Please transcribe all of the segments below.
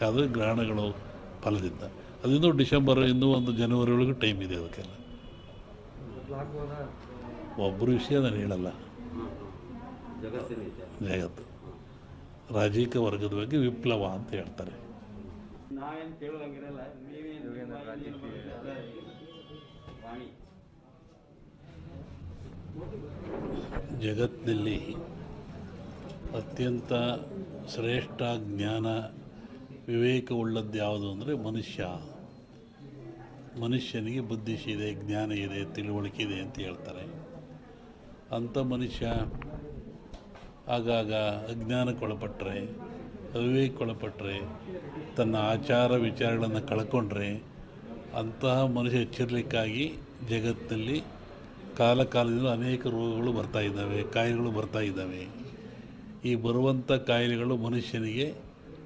ಯಾವುದೇ ಗ್ರಹಣಗಳು ಫಲದಿಂದ. ಅದಿನ್ನೂ ಡಿಸೆಂಬರ್ ಇನ್ನೂ ಒಂದು ಜನವರಿ ಒಳಗೆ ಟೈಮ್ ಇದೆ ಅದಕ್ಕೆಲ್ಲ. ಒಬ್ಬರು ವಿಷಯ ನಾನು ಹೇಳಲ್ಲ. ಜಗತ್ತು. ರಾಜಕೀಯ ವರ್ಗದ ಬಗ್ಗೆ ವಿಪ್ಲವ ಅಂತ ಹೇಳ್ತಾರೆ. ಜಗತ್ತಿನಲ್ಲಿ ಅತ್ಯಂತ ಶ್ರೇಷ್ಠ ಜ್ಞಾನ ವಿವೇಕವುಳ್ಳದ್ದು ಯಾವುದು ಅಂದರೆ ಮನುಷ್ಯ. ಮನುಷ್ಯನಿಗೆ ಬುದ್ಧಿ ಇದೆ ಜ್ಞಾನ ಇದೆ, ತಿಳುವಳಿಕೆ ಇದೆ ಅಂತ ಹೇಳ್ತಾರೆ. ಅಂಥ ಮನುಷ್ಯ ಆಗಾಗ ಅಜ್ಞಾನಕ್ಕೊಳಪಟ್ಟರೆ ಅವಿವೇಕಕ್ಕೊಳಪಟ್ಟರೆ ತನ್ನ ಆಚಾರ ವಿಚಾರಗಳನ್ನು ಕಳ್ಕೊಂಡ್ರೆ ಅಂತಹ ಮನುಷ್ಯ ಎಚ್ಚರಿಲಿಕ್ಕಾಗಿ ಜಗತ್ತಿನಲ್ಲಿ ಕಾಲ ಕಾಲದಿಂದ ಅನೇಕ ರೋಗಗಳು ಬರ್ತಾ ಇದ್ದಾವೆ, ಕಾಯಿಲೆಗಳು ಬರ್ತಾ ಇದ್ದಾವೆ. ಈ ಬರುವಂಥ ಕಾಯಿಲೆಗಳು ಮನುಷ್ಯನಿಗೆ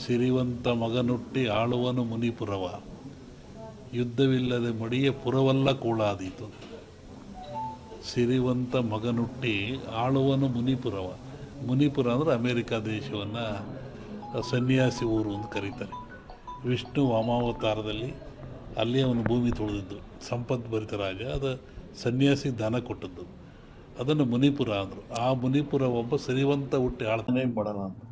ಸಿರಿವಂತ ಮಗನುಟ್ಟಿ ಆಳುವನು ಮುನಿಪುರವ. ಯುದ್ಧವಿಲ್ಲದೆ ಮಡಿಯ ಪುರವಲ್ಲ ಕೂಳಾದೀತು. ಸಿರಿವಂತ ಮಗನುಟ್ಟಿ ಆಳುವನು ಮುನಿಪುರವ. ಮುನಿಪುರ ಅಂದರೆ ಅಮೇರಿಕಾ ದೇಶವನ್ನು ಸನ್ಯಾಸಿ ಊರು ಅಂತ ಕರೀತಾರೆ. ವಿಷ್ಣು ವಾಮಾವತಾರದಲ್ಲಿ ಅಲ್ಲಿ ಅವನು ಭೂಮಿ ತುಳಿದಿದ್ದು. ಸಂಪತ್ ಭರಿತ ರಾಜ, ಅದು ಸನ್ಯಾಸಿ ದಾನ ಕೊಟ್ಟದ್ದು. ಅದನ್ನು ಮುನಿಪುರ ಅಂದರು. ಆ ಮುನಿಪುರ ಒಬ್ಬ ಸಿರಿವಂತ ಹುಟ್ಟಿ ಆಳ್ತಾನೆ. ಮಾಡೋಣ ಅಂತ.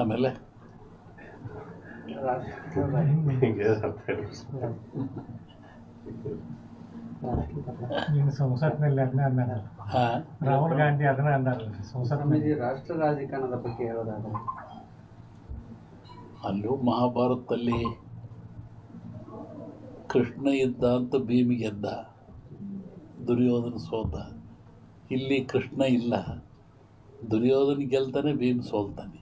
ಆಮೇಲೆ? ನೀನು ಸಂಸತ್ನಲ್ಲಿ ಅದನ್ನ ಅಂದಾರಲ್ಲ ರಾಹುಲ್ ಗಾಂಧಿ ಅದನ್ನ ಅಂದಾರಲ್ಲ ಸಂಸತ್ನಲ್ಲಿ ಸ್ವಾಮೀಜಿ ರಾಷ್ಟ್ರ ರಾಜಕಾರಣದ ಬಗ್ಗೆ ಹೇಳೋದಾದ್ರೆ? ಅಲ್ಲೂ ಮಹಾಭಾರತದಲ್ಲಿ ಕೃಷ್ಣ ಇದ್ದ ಅಂತ ಭೀಮಿ ಗೆದ್ದ. ದುರ್ಯೋಧನ ಸೋತ. ಇಲ್ಲಿ ಕೃಷ್ಣ ಇಲ್ಲ. ದುರ್ಯೋಧನ ಗೆಲ್ತಾನೆ ಭೀಮ್ ಸೋಲ್ತಾನೆ.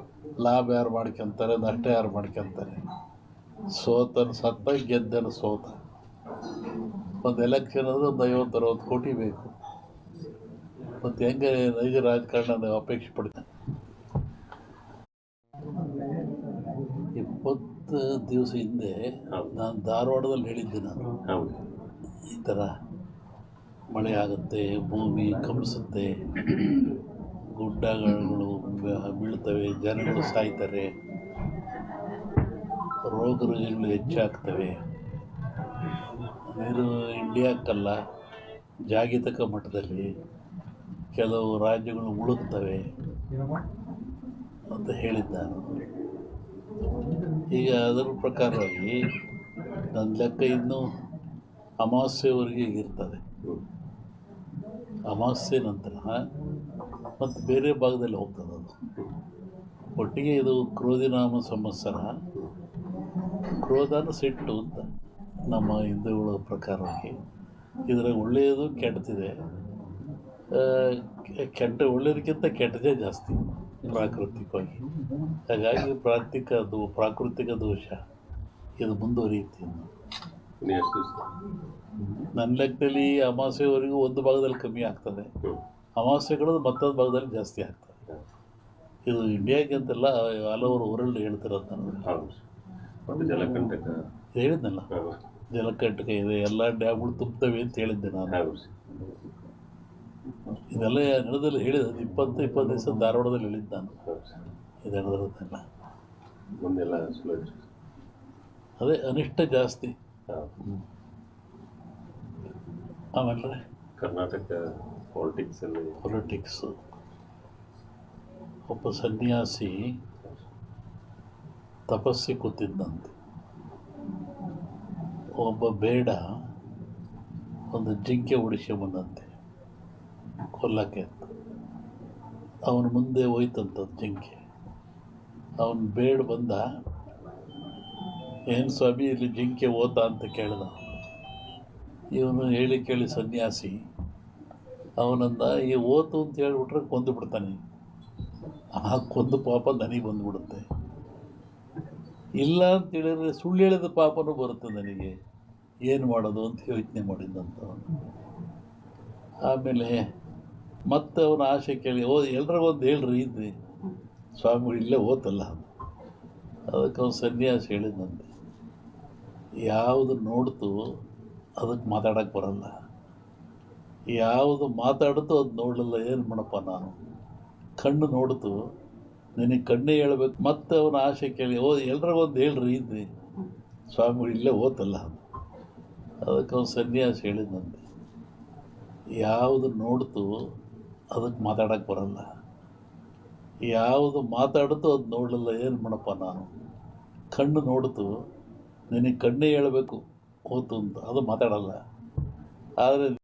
ಲಾಭ ಯಾರು ಮಾಡ್ಕೊಂತಾರೆ ನಷ್ಟ ಯಾರು ಮಾಡ್ಕೊಂತಾರೆ? ಸೋತನ ಸತ್ತ ಗೆದ್ದನ ಸೋತ. ಒಂದು ಎಲೆಕ್ಷನ್ ಅಂದರೆ ಒಂದು ಐವತ್ತು ಅರವತ್ತು ಕೋಟಿ ಬೇಕು. ಮತ್ತು ಹೆಂಗೆ ನೈಜ ರಾಜಕಾರಣ ಅಪೇಕ್ಷೆ ಪಡ್ತೇನೆ ಇಪ್ಪತ್ತು ದಿವಸ ಹಿಂದೆ ನಾನು ಧಾರವಾಡದಲ್ಲಿ ಹೇಳಿದ್ದೆ ನಾನು. ಈ ಥರ ಮಳೆ ಆಗುತ್ತೆ ಭೂಮಿ ಕಂಪಿಸುತ್ತೆ ಗುಡ್ಡಗಳು ಬೀಳ್ತವೆ, ಜನಗಳು ಸಾಯ್ತಾರೆ. ರೋಗ ರುಜಿನಗಳು ಹೆಚ್ಚಾಗ್ತವೆ. ನೀರು ಇಂಡಿಯಾಕ್ಕಲ್ಲ ಜಾಗತಿಕ ಮಟ್ಟದಲ್ಲಿ ಕೆಲವು ರಾಜ್ಯಗಳು ಮುಳುಗ್ತವೆ ಅಂತ ಹೇಳಿದ್ದ ಈಗ ಅದರ ಪ್ರಕಾರವಾಗಿ ನನ್ನ ಲೆಕ್ಕ ಇನ್ನೂ ಅಮಾವಾಸ್ಯವರೆಗೆ ಇರ್ತದೆ. ಅಮಾವಾಸ್ಯೆ ನಂತರ ಮತ್ತು ಬೇರೆ ಭಾಗದಲ್ಲಿ ಹೋಗ್ತದೆ ಒಟ್ಟಿಗೆ ಇದು ಕ್ರೋಧಿನಾಮ ಸಂವತ್ಸರ. ಕ್ರೋಧನ ಸಿಟ್ಟು ಅಂತ ನಮ್ಮ ಹಿಂದೂಗಳ ಪ್ರಕಾರವಾಗಿ. ಇದರ ಒಳ್ಳೆಯದು ಕೆಟ್ಟದಿದೆ. ಕೆಟ್ಟ ಒಳ್ಳೆಯದಕ್ಕಿಂತ ಕೆಟ್ಟದೇ ಜಾಸ್ತಿ ಪ್ರಾಕೃತಿಕವಾಗಿ. ಹಾಗಾಗಿ ಪ್ರಾಕೃತಿಕ ಅದು ಪ್ರಾಕೃತಿಕ ದೋಷ ಇದು ಮುಂದುವರಿಯುತ್ತೆ ನನ್ನ ಲೆಕ್ಕದಲ್ಲಿ ಅಮಾವಾಸ್ಯವರೆಗೂ ಒಂದು ಭಾಗದಲ್ಲಿ ಕಮ್ಮಿ ಆಗ್ತದೆ. ಅಮಾವಾಸ್ಯೆಗಳು ಮತ್ತೊಂದು ಭಾಗದಲ್ಲಿ ಜಾಸ್ತಿ ಆಗ್ತದೆ. ಇದು ಇಂಡಿಯಾಗೆ ಅಂತೆಲ್ಲ ಹಲವರು ವರ್ಲ್ಡ್ ಹೇಳ್ತಿರೋದು ನಾನು ಹೌದು ಜಲಕಂಟಕ. ಹೇಳಿದ್ನಲ್ಲ. ಜಲಕಂಟಕ ಇದೆ ಎಲ್ಲ ಡ್ಯಾಮ್ಗಳು ತುಂಬ್ತವೆ ಅಂತ ಹೇಳಿದ್ದೆ ನಾನು. ಇದೆಲ್ಲ ನಡೆದಲ್ಲಿ ಹೇಳಿದ ಇಪ್ಪತ್ತು ಇಪ್ಪತ್ತು ದಿವಸ ಧಾರವಾಡದಲ್ಲಿ ಹೇಳಿದ್ದು ನಾನು. ಇದು ನಡೆದಿರೋದೆಲ್ಲ. ಮುಂದೆಲ್ಲ ಅದೇ ಅನಿಷ್ಟ ಜಾಸ್ತಿ. ಆಮೇಲೆ? ಕರ್ನಾಟಕ ಪಾಲಿಟಿಕ್ಸಲ್ಲಿ ಪೊಲಿಟಿಕ್ಸು ಒಬ್ಬ ಸನ್ಯಾಸಿ ತಪಸ್ಸಿ ಕೂತಿದ್ದಂತೆ. ಒಬ್ಬ ಬೇಡ, ಒಂದು ಜಿಂಕೆ ಬಂದಂತೆ, ಕೊಲ್ಲಕ್ಕೆ ಅಂತ. ಅವನ ಮುಂದೆ ಹೋಯ್ತಂತದ್ದು ಜಿಂಕೆ. ಅವನು ಬೇಡ ಬಂದ, ಏನು ಸ್ವಾಮಿ, ಇಲ್ಲಿ ಜಿಂಕೆ ಓದ ಅಂತ ಕೇಳಿದ. ಇವನು ಹೇಳಿ ಕೇಳಿ ಸನ್ಯಾಸಿ ಅವನಂದ ಈ ಓತು ಅಂತ ಹೇಳ್ಬಿಟ್ರೆ ಕೊಂದು ಬಿಡ್ತಾನೆ. ಆ ಕೊಂದು ಪಾಪ ನನಗೆ ಬಂದುಬಿಡುತ್ತೆ. ಇಲ್ಲ ಅಂತ ಹೇಳಿದ್ರೆ ಸುಳ್ಳು ಹೇಳಿದ ಪಾಪನೂ ಬರುತ್ತೆ ನನಗೆ ಏನು ಮಾಡೋದು ಅಂತ ಯೋಚನೆ ಮಾಡಿದ್ದಂತ ಆಮೇಲೆ ಮತ್ತೆ ಅವನ ಆಸೆ ಕೇಳಿ, ಓ ಎಲ್ರಿಗೊಂದು ಹೇಳ್ರಿ ಇದ್ರಿ. ಸ್ವಾಮಿಗಳು ಇಲ್ಲೇ ಓತಲ್ಲ ಅದಕ್ಕೆ ಅವನು ಸನ್ಯಾಸ ಹೇಳಿದಂತೆ ಯಾವುದು ನೋಡ್ತು ಅದಕ್ಕೆ ಮಾತಾಡೋಕ್ಕೆ ಬರಲ್ಲ. ಯಾವುದು ಮಾತಾಡ್ತು ಅದು ನೋಡಲಿಲ್ಲ, ಏನು ಮಾಡಪ್ಪ ನಾನು? ಕಣ್ಣು ನೋಡ್ತು. ನಿನಗೆ ಕಣ್ಣೇ ಹೇಳ್ಬೇಕು. ಮತ್ತೆ ಅವನ ಆಸೆ ಕೇಳಿ, ಓ ಎಲ್ರಿಗೊಂದು ಹೇಳ್ರಿ ಇದ್ರಿ. ಸ್ವಾಮಿಗಳು ಇಲ್ಲೇ ಓತಲ್ಲ ಅದಕ್ಕೆ ಅವನು ಸನ್ಯಾಸ ಹೇಳಿದಂತೆ ಯಾವುದು ನೋಡ್ತು ಅದಕ್ಕೆ ಮಾತಾಡೋಕ್ಕೆ ಬರಲ್ಲ. ಯಾವುದು ಮಾತಾಡ್ತು, ಅದು ನೋಡಲಿಲ್ಲ. ಏನು ಮಾಡಪ್ಪ ನಾನು? ಕಣ್ಣು ನೋಡ್ತು. ನಿನಗೆ ಕಣ್ಣೇ ಹೇಳಬೇಕು. ಓತು ಅಂತ. ಅದು ಮಾತಾಡಲ್ಲ. ಆದರೆ